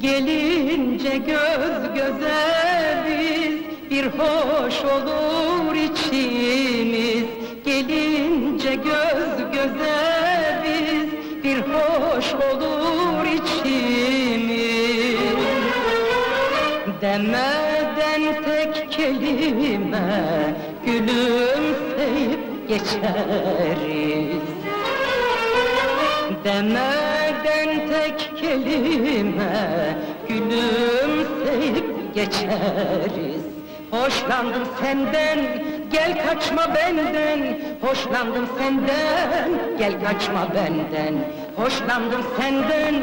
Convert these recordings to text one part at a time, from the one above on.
Gelince göz göze biz bir hoş olur içimiz hoş olur içimiz Demeden tek kelime gülümseyip geçeriz. Demeden tek kelime gülümseyip geçeriz. Hoşlandım senden, gel kaçma benden. Hoşlandım senden, gel kaçma benden Hoşlandım senden,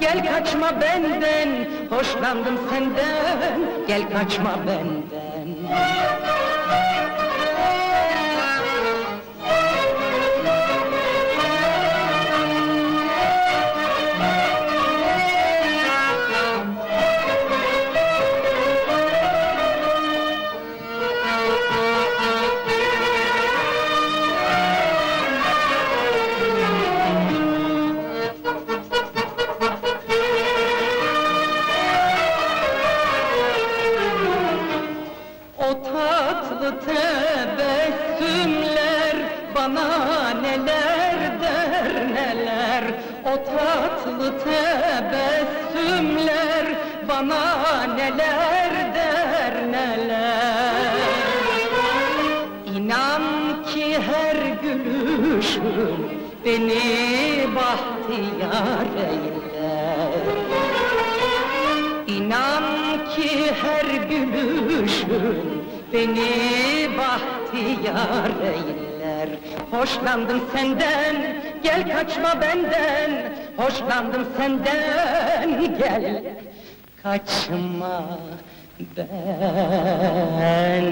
gel kaçma benden. Hoşlandım senden, gel kaçma benden tatlı tebessümler. Bana neler der neler. O tatlı tebessümler. Bana neler der neler. İnan ki her gülüşün beni bahtiyar eyler. İnan ki her gülüşün beni bahtiyar eyler. Hoşlandım senden, gel kaçma benden. Hoşlandım senden, gel kaçma benden